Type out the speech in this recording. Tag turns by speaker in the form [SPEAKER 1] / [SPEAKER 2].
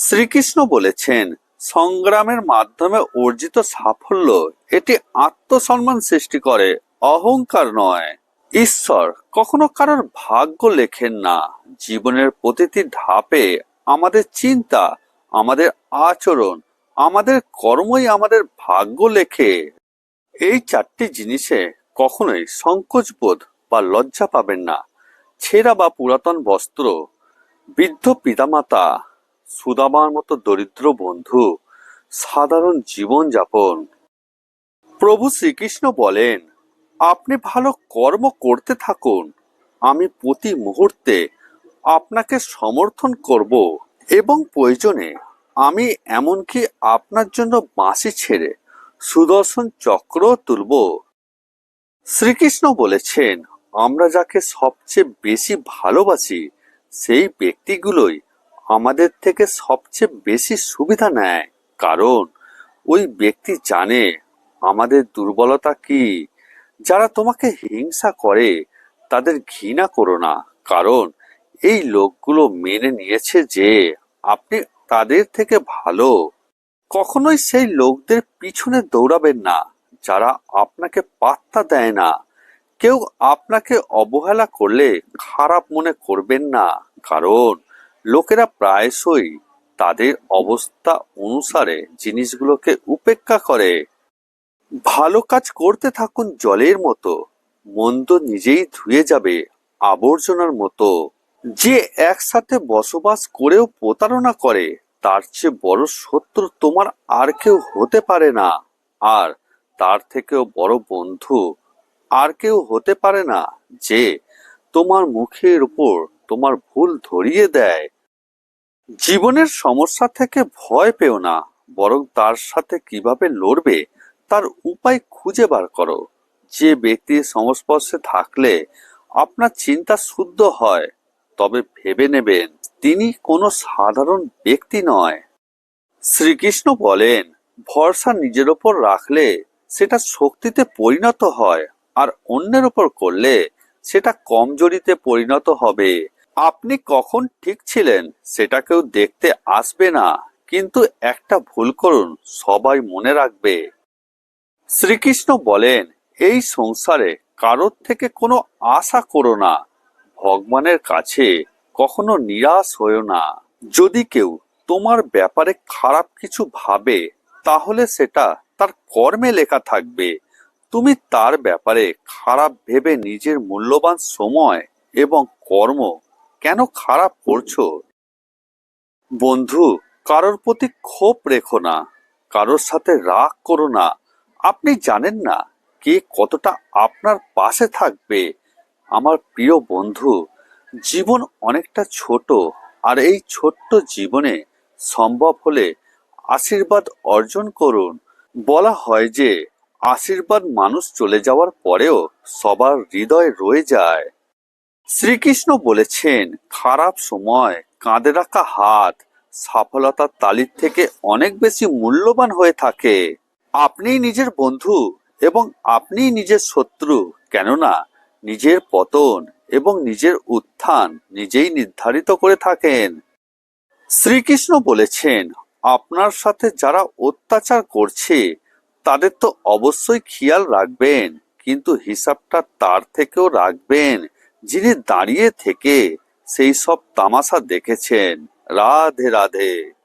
[SPEAKER 1] শ্রীকৃষ্ণ বলেছেন, সংগ্রামের মাধ্যমে অর্জিত সাফল্য এটি আত্মসম্মান সৃষ্টি করে, অহংকার নয়। ঈশ্বর, কখনো কারোর ভাগ্য লেখেন না। জীবনের প্রতিটি ধাপে আমাদের চিন্তা, আমাদের আচরণ, আমাদের কর্মই আমাদের ভাগ্য লেখে। এই চারটি জিনিসে কখনোই সংকোচবোধ বা লজ্জা পাবেন না। ছেঁড়া বা পুরাতন বস্ত্র, বৃদ্ধ পিতামাতা সুদামার মতো দরিদ্র বন্ধু, সাধারণ জীবন যাপন প্রভু শ্রীকৃষ্ণ বলেন, আপনি ভালো কর্ম করতে থাকুন। আমি প্রতি মুহূর্তে আপনাকে সমর্থন করব এবং প্রয়োজনে আমি এমনকি আপনার জন্য বাঁশি ছেড়ে সুদর্শন চক্র তুলব। শ্রীকৃষ্ণ বলেছেন, আমরা যাকে সবচেয়ে বেশি ভালোবাসি, সেই ব্যক্তিগুলোই আমাদের থেকে সবচেয়ে বেশি সুবিধা নেয়। কারণ, ওই ব্যক্তি জানে আমাদের দুর্বলতা কি। যারা তোমাকে হিংসা করে, তাদের ঘৃণা করো না। কারণ, এই লোকগুলো মেনে নিয়েছে যে, আপনি তাদের থেকে ভালো। কখনোই সেই লোকদের পিছনে দৌড়াবেন না, যারা আপনাকে পাত্তা দেয় না। কেউ আপনাকে অবহেলা করলে খারাপ মনে করবেন না। কারণ লোকেরা প্রায়শই তাদের অবস্থা অনুসারে জিনিসগুলোকে উপেক্ষা করে। ভালো কাজ করতে থাকুন জলের মতো, মন্দ নিজেই ধুয়ে যাবে আবর্জনার মতো। যে একসাথে বসবাস করেও প্রতারণা করে, তার চেয়ে বড় শত্রু তোমার আর কেউ হতে পারে না। আর তার থেকেও বড় বন্ধু আর কেউ হতে পারে না যে তোমার মুখের উপর তোমার ভুল ধরিয়ে দেয়। জীবনের সমস্যা থেকে ভয় পেও না, বরং তার সাথে কীভাবে লড়বে, তার উপায় খুঁজে বার করো। যে ব্যক্তির সংস্পর্শে থাকলে আপনার চিন্তা শুদ্ধ হয়, তবে ভেবে নেবেন, তিনি কোনো সাধারণ ব্যক্তি নয়। শ্রীকৃষ্ণ বলেন, ভরসা নিজের ওপর রাখলে সেটা শক্তিতে পরিণত হয়, আর অন্যের ওপর করলে সেটা কমজোরিতে পরিণত হবে। আপনি কখন ঠিক ছিলেন সেটা কেউ দেখতে আসবে না। কিন্তু একটা ভুল করুন, সবাই মনে রাখবে। শ্রীকৃষ্ণ বলেন, এই সংসারে কারোর থেকে কোনো আশা করো না। ভগবানের কাছে কখনো নিরাশ হয়েও না। যদি কেউ তোমার ব্যাপারে খারাপ কিছু ভাবে, তাহলে সেটা তার কর্মে লেখা থাকবে। তুমি তার ব্যাপারে খারাপ ভেবে নিজের মূল্যবান সময় এবং কর্ম কেন খারাপ করছ? বন্ধু, কারোর প্রতি ক্ষোভ রেখো না। কারোর সাথে রাগ করো না। আপনি জানেন না কে কতটা আপনার পাশে থাকবে। আমার প্রিয় বন্ধু, জীবন অনেকটা ছোট আর এই ছোট্ট জীবনে সম্ভব হলে আশীর্বাদ অর্জন করুন। বলা হয় যে, আশীর্বাদ মানুষ চলে যাওয়ার পরেও সবার হৃদয় রয়ে যায়। শ্রীকৃষ্ণ বলেছেন, খারাপ সময় কাঁধে রাখা হাত সফলতার তালির থেকে অনেক বেশি মূল্যবান হয়ে থাকে। আপনি নিজের বন্ধু এবং আপনি নিজের শত্রু, কেননা নিজের পতন এবং নিজের উত্থান নিজেই নির্ধারিত করে থাকেন। শ্রীকৃষ্ণ বলেছেন, আপনার সাথে যারা অত্যাচার করছে, তাদের তো অবশ্যই খেয়াল রাখবেন, কিন্তু হিসাবটা তার থেকেও রাখবেন। যিনি দাঁড়িয়ে থেকে সেই সব তামাশা দেখেছেন। রাধে রাধে।